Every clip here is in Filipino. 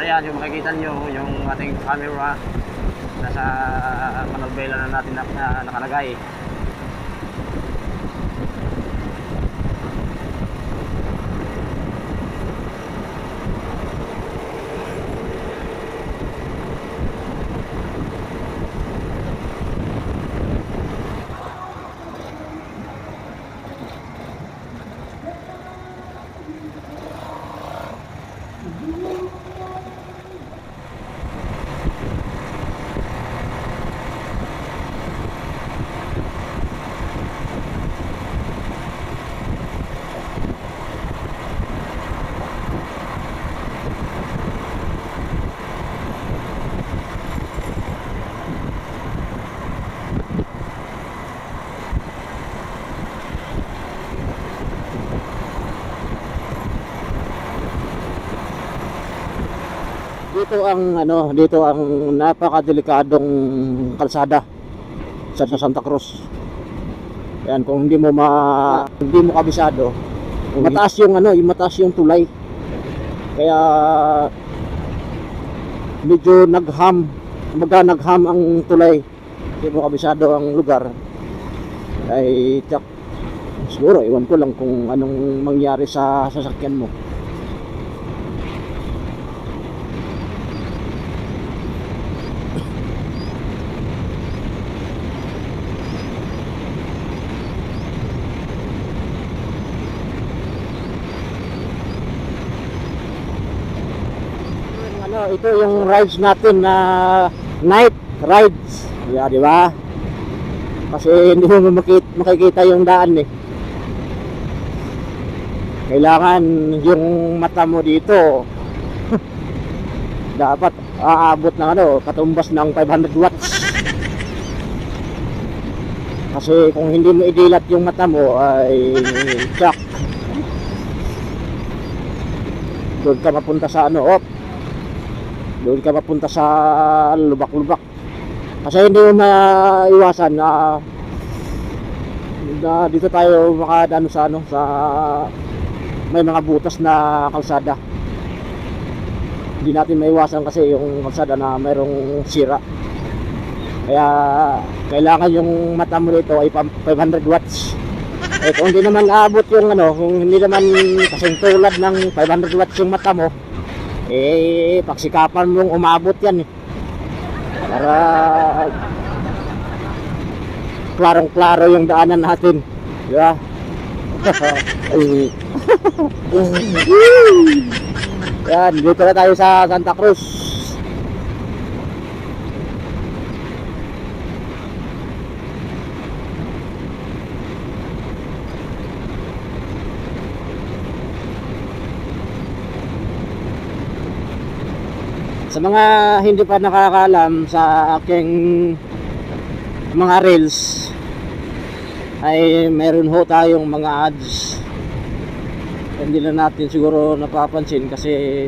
ayan, yung makikita nyo, yung ating camera nasa manobela na natin na, na nakalagay. Dito ang ano, dito ang napakadelikadong kalsada sa, sa Santa Cruz. Yan kung hindi mo ma hindi mo kabisado, mataas yung ano, yung mataas yung tulay. Kaya medyo nagham, maga nagham ang tulay. Hindi mo kabisado ang lugar. Ay tsak, siguro iwan ko lang kung anong mangyari sa sasakyan mo. Ano, ito yung rides natin na night rides. Yeah, di ba? Kasi hindi mo makikita, makikita yung daan eh. Kailangan yung mata mo dito dapat aabot ng ano, katumbas ng 500 watts. Kasi kung hindi mo idilat yung mata mo ay tsak. Doon ka mapunta sa ano, op. Doon ka mapunta sa lubak-lubak. Kasi hindi mo maiwasan na na dito tayo makadano sa ano sa may mga butas na kalsada. Hindi natin maiwasan kasi yung kalsada na mayroong sira. Kaya kailangan yung mata mo nito ay pam- 500 watts. Eh kung hindi naman aabot yung ano, kung hindi naman kasing tulad ng 500 watts yung mata mo, eh pagsikapan mong umabot yan eh. Para klarong-klaro yung daanan natin. Ay. Yan, dito na tayo sa Santa Cruz. Sa mga hindi pa nakakaalam sa aking mga reels ay meron ho tayong mga ads. Hindi na natin siguro napapansin kasi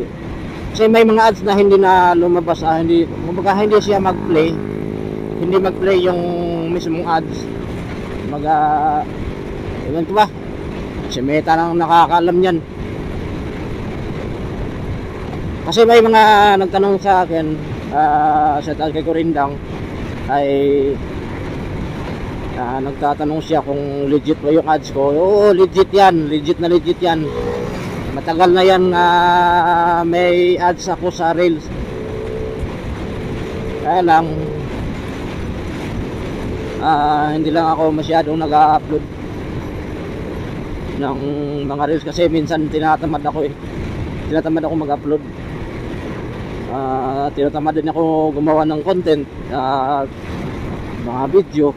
kasi may mga ads na hindi na lumabas ah, hindi kumbaga hindi siya mag-play. Hindi mag-play yung mismong ads. Uh, ewan ko ba? Si Meta nang nakakaalam yan kasi may mga nagtanong sa akin uh, sa tal kay Corindang ay ah, nagtatanong siya kung legit ba yung ads ko. Oo, legit yan. Legit na legit yan. Matagal na yan na may ads ako sa Reels. Kaya lang, ah, hindi lang ako masyadong nag-upload ng mga Reels kasi minsan tinatamad ako eh. Tinatamad ako mag-upload. Ah, tinatamad din ako gumawa ng content at mga video.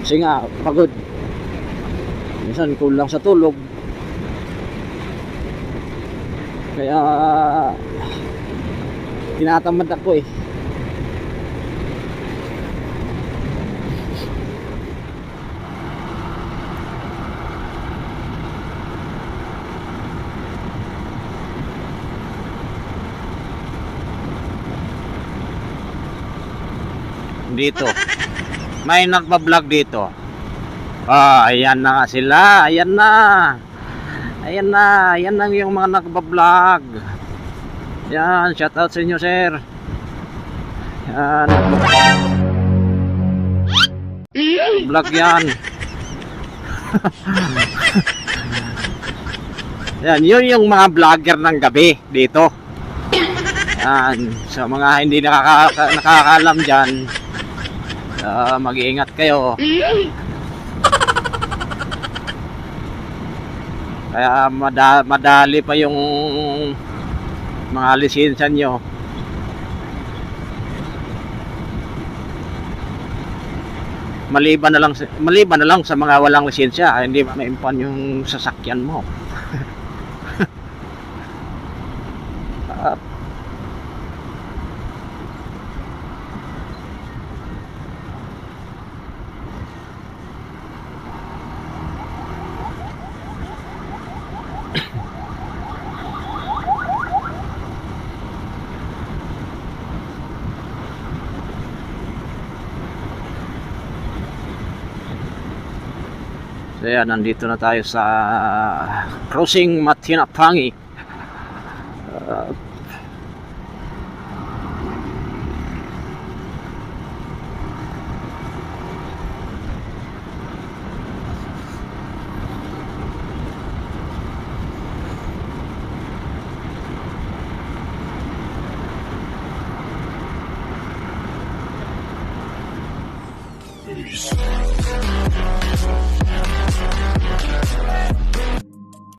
Kasi nga pagod. Minsan kulang sa tulog. Kaya tinatamad ako eh dito may nagpa-vlog dito ah ayan na nga sila ayan na ayan na ayan na yung mga nagpa-vlog Yan, shout out sa inyo, sir. Yan. Vlog yan. yan, yun yung mga vlogger ng gabi dito. Yan, sa mga hindi nakaka nakakaalam dyan, ah, mag-iingat kayo. Kaya mada- madali pa yung mga lisensya nyo. Maliban na lang maliban na lang sa mga walang lisensya, ah, hindi maimpan yung sasakyan mo. So yan, nandito na tayo sa Crossing Matinapangi.